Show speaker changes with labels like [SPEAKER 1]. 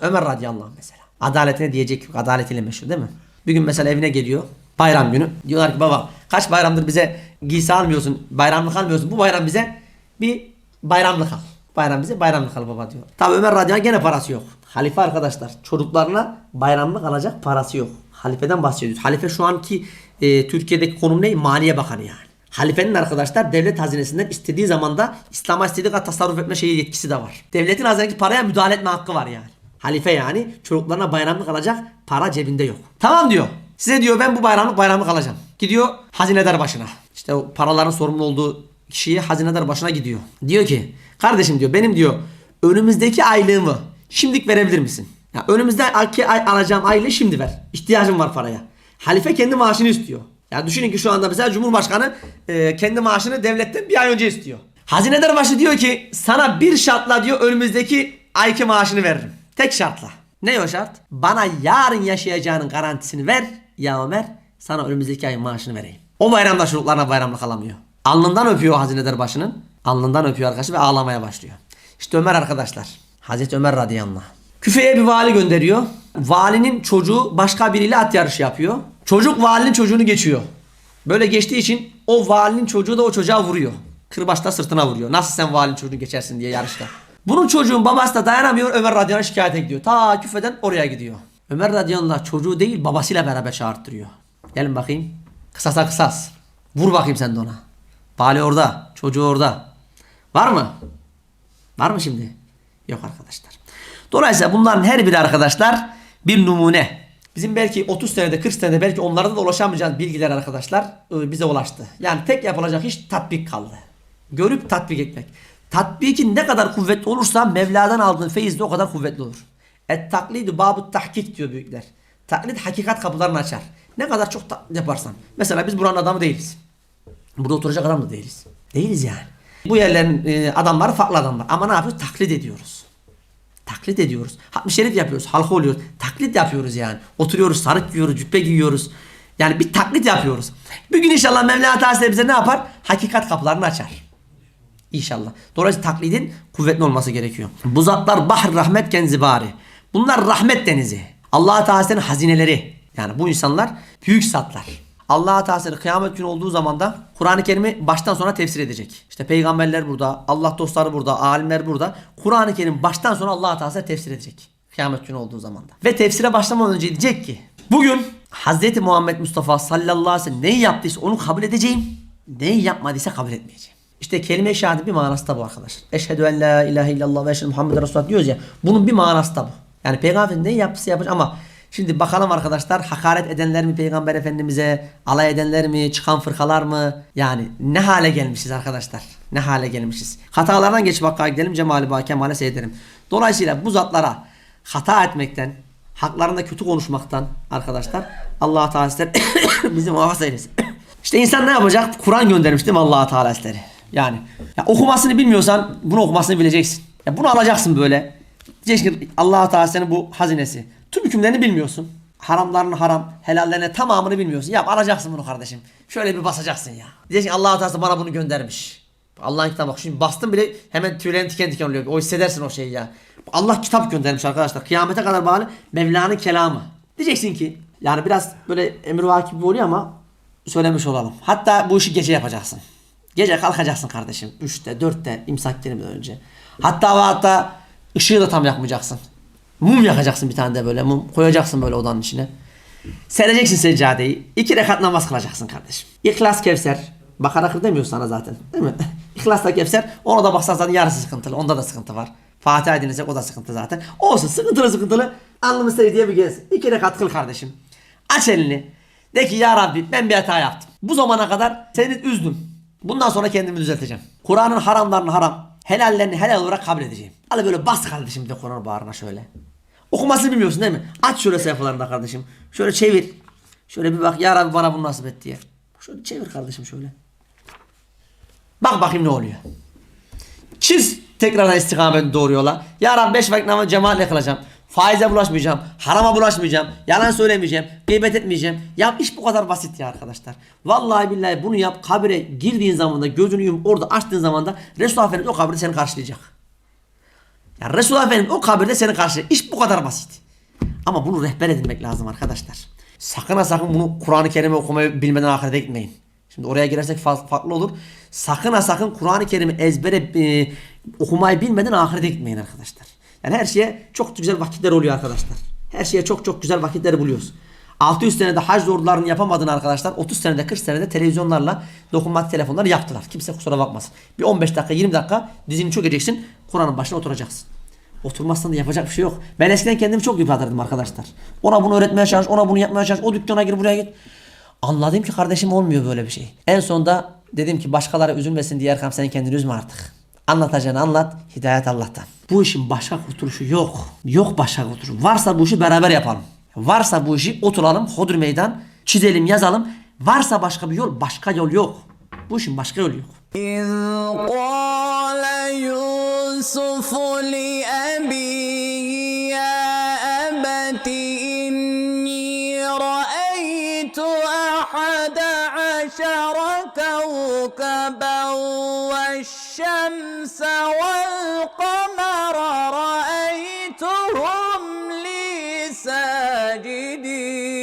[SPEAKER 1] Ömer radıyallahu anh mesela. Adaletine diyecek yok. Adaletiyle meşhur değil mi? Bir gün mesela evine geliyor. Bayram günü. Diyorlar ki baba kaç bayramdır bize giysi almıyorsun. Bayramlık almıyorsun. Bu bayram bize bir bayramlık al. Bayram bize bayramlık al baba diyor. Tabi Ömer radıyallahu gene parası yok. Halife arkadaşlar çocuklarına bayramlık alacak parası yok. Halifeden bahsediyoruz. Halife şu anki e, Türkiye'deki konum ne? Maliye Bakanı yani. Halifenin arkadaşlar devlet hazinesinden istediği zamanda İslam'a istediği kadar tasarruf etme şeyi yetkisi de var. Devletin hazinesindeki paraya müdahale etme hakkı var yani. Halife yani çocuklarına bayramlık alacak para cebinde yok. Tamam diyor. Size diyor ben bu bayramlık bayramlık alacağım. Gidiyor hazinedar başına. İşte o paraların sorumlu olduğu kişiye hazinedar başına gidiyor. Diyor ki kardeşim diyor benim diyor önümüzdeki aylığımı şimdilik verebilir misin? Ya önümüzdeki ay alacağım aylığı şimdi ver. İhtiyacım var paraya. Halife kendi maaşını istiyor. Ya düşünün ki şu anda mesela Cumhurbaşkanı e, kendi maaşını devletten bir ay önce istiyor. Hazinedar başı diyor ki sana bir şartla diyor önümüzdeki ayki maaşını veririm. Tek şartla. Ne o şart? Bana yarın yaşayacağının garantisini ver ya Ömer sana önümüzdeki ayın maaşını vereyim. O bayramda çocuklarına bayramlık alamıyor. Alnından öpüyor o hazinedar başının. Alnından öpüyor arkadaşı ve ağlamaya başlıyor. İşte Ömer arkadaşlar. Hazreti Ömer radıyallahu. Küfeye bir vali gönderiyor. Valinin çocuğu başka biriyle at yarışı yapıyor. Çocuk valinin çocuğunu geçiyor. Böyle geçtiği için o valinin çocuğu da o çocuğa vuruyor. Kırbaçta sırtına vuruyor. Nasıl sen valinin çocuğunu geçersin diye yarışta. Bunun çocuğun babası da dayanamıyor Ömer radıyallahu anh şikayete gidiyor. Ta küfeden oraya gidiyor. Ömer radıyallahu anh çocuğu değil babasıyla beraber çağırttırıyor. Gelin bakayım. Kısasa kısas. Vur bakayım sen de ona. Vali orada. Çocuğu orada. Var mı? Var mı şimdi? Yok arkadaşlar. Dolayısıyla bunların her biri arkadaşlar bir numune. Bizim belki 30 senede 40 senede belki onlarda da ulaşamayacağımız bilgiler arkadaşlar bize ulaştı. Yani tek yapılacak iş tatbik kaldı. Görüp tatbik etmek. Tatbikin ne kadar kuvvetli olursa Mevla'dan aldığın feyiz de o kadar kuvvetli olur. Et taklidu babu tahkik diyor büyükler. Taklit hakikat kapılarını açar. Ne kadar çok yaparsan. Mesela biz buranın adamı değiliz. Burada oturacak adam da değiliz. Değiliz yani. Bu yerlerin e, adamları farklı adamlar. Ama ne yapıyoruz? Taklit ediyoruz. Taklit ediyoruz. Hatmi şerif yapıyoruz. Halka oluyoruz. Taklit yapıyoruz yani. Oturuyoruz, sarık giyiyoruz, cübbe giyiyoruz. Yani bir taklit yapıyoruz. Bir gün inşallah Mevlana Teala bize ne yapar? Hakikat kapılarını açar. İnşallah. Dolayısıyla taklidin kuvvetli olması gerekiyor. Bu zatlar bahr rahmet kenzibari. Bunlar rahmet denizi. Allah Teala'nın hazineleri. Yani bu insanlar büyük zatlar. Allah Teala kıyamet günü olduğu zaman da Kur'an-ı Kerim'i baştan sona tefsir edecek. İşte peygamberler burada, Allah dostları burada, alimler burada. Kur'an-ı Kerim baştan sona Allah Teala tefsir edecek. Kıyamet günü olduğu zaman da. Ve tefsire başlamadan önce diyecek ki bugün Hz. Muhammed Mustafa sallallahu aleyhi ve sellem neyi yaptıysa onu kabul edeceğim. Neyi yapmadıysa kabul etmeyeceğim. İşte kelime-i bir manası da bu arkadaşlar. Eşhedü en la ilahe illallah ve eşhedü Muhammeden Resulullah diyoruz ya. Bunun bir manası da bu. Yani peygamber ne yapsa yapacak ama şimdi bakalım arkadaşlar hakaret edenler mi peygamber efendimize, alay edenler mi, çıkan fırkalar mı? Yani ne hale gelmişiz arkadaşlar? Ne hale gelmişiz? Hatalardan geçip hakka gidelim Cemali Ba Kemal'e seyredelim. Dolayısıyla bu zatlara hata etmekten, haklarında kötü konuşmaktan arkadaşlar Allah Teala bizi muhafaza eylesin. İşte insan ne yapacak? Kur'an göndermiş değil mi Allah Teala? Yani ya okumasını bilmiyorsan bunu okumasını bileceksin. Ya bunu alacaksın böyle. Diyeceksin ki Allah Teala senin bu hazinesi. Tüm hükümlerini bilmiyorsun. Haramların haram, helallerine tamamını bilmiyorsun. Ya alacaksın bunu kardeşim. Şöyle bir basacaksın ya. Diyeceksin ki Allah Teala bana bunu göndermiş. Allah'ın kitabı bak şimdi bastın bile hemen tüylerin tiken tiken oluyor. O hissedersin o şeyi ya. Allah kitap göndermiş arkadaşlar. Kıyamete kadar bağlı Mevla'nın kelamı. Diyeceksin ki yani biraz böyle emrivaki gibi oluyor ama söylemiş olalım. Hatta bu işi gece yapacaksın. Gece kalkacaksın kardeşim. 3'te 4'te imsak gelmeden önce. Hatta ve hatta ışığı da tam yakmayacaksın. Mum yakacaksın bir tane de böyle mum. Koyacaksın böyle odanın içine. Sereceksin seccadeyi. iki rekat namaz kılacaksın kardeşim. İhlas Kevser. Bakara kır demiyor sana zaten. Değil mi? İhlasla Kevser. Ona da baksan zaten yarısı sıkıntılı. Onda da sıkıntı var. Fatiha dinlesek o da sıkıntı zaten. Olsun sıkıntılı sıkıntılı. Alnımı secdeye bir gez. İki rekat kıl kardeşim. Aç elini. De ki ya Rabbi ben bir hata yaptım. Bu zamana kadar seni üzdüm. Bundan sonra kendimi düzelteceğim. Kur'an'ın haramlarını haram, helallerini helal olarak kabul edeceğim. Hadi böyle bas kardeşim de Kur'an bağrına şöyle. Okumasını bilmiyorsun değil mi? Aç şöyle sayfalarında kardeşim. Şöyle çevir. Şöyle bir bak ya Rabbi bana bunu nasip et diye. Şöyle çevir kardeşim şöyle. Bak bakayım ne oluyor. Çiz tekrardan istikamet doğru yola. Ya Rabbi beş vakit namazı cemaatle kılacağım. Faize bulaşmayacağım. Harama bulaşmayacağım. Yalan söylemeyeceğim. Gıybet etmeyeceğim. Ya iş bu kadar basit ya arkadaşlar. Vallahi billahi bunu yap. Kabire girdiğin zaman da gözünü yumup orada açtığın zaman da Resulullah Efendimiz o kabri seni karşılayacak. Yani Resulullah Efendimiz o kabirde seni karşılayacak. İş bu kadar basit. Ama bunu rehber edinmek lazım arkadaşlar. Sakın ha sakın bunu Kur'an-ı Kerim'i okumayı bilmeden ahirete gitmeyin. Şimdi oraya girersek fa- farklı olur. Sakın ha sakın Kur'an-ı Kerim'i ezbere e, okumayı bilmeden ahirete gitmeyin arkadaşlar. Yani her şeye çok güzel vakitler oluyor arkadaşlar. Her şeye çok çok güzel vakitleri buluyoruz. 600 senede hac ordularını yapamadığını arkadaşlar 30 senede 40 senede televizyonlarla dokunmatik telefonları yaptılar. Kimse kusura bakmasın. Bir 15 dakika 20 dakika dizini çökeceksin. Kur'an'ın başına oturacaksın. Oturmazsan da yapacak bir şey yok. Ben eskiden kendimi çok yıpratırdım arkadaşlar. Ona bunu öğretmeye çalış, ona bunu yapmaya çalış, o dükkana gir buraya git. Anladım ki kardeşim olmuyor böyle bir şey. En sonunda dedim ki başkaları üzülmesin diye Erkam sen kendini üzme artık. Anlatacağını anlat, hidayet Allah'tan. Bu işin başka kurtuluşu yok. Yok başka kurtuluşu. Varsa bu işi beraber yapalım. Varsa bu işi oturalım, hodur meydan, çizelim, yazalım. Varsa başka bir yol, başka yol yok. Bu işin başka yolu yok.
[SPEAKER 2] إذ قال يوسف لأبيه يا أبت إني رأيت أحد عشر كوكبا والشمس والقمر رأيتهم لي ساجدين.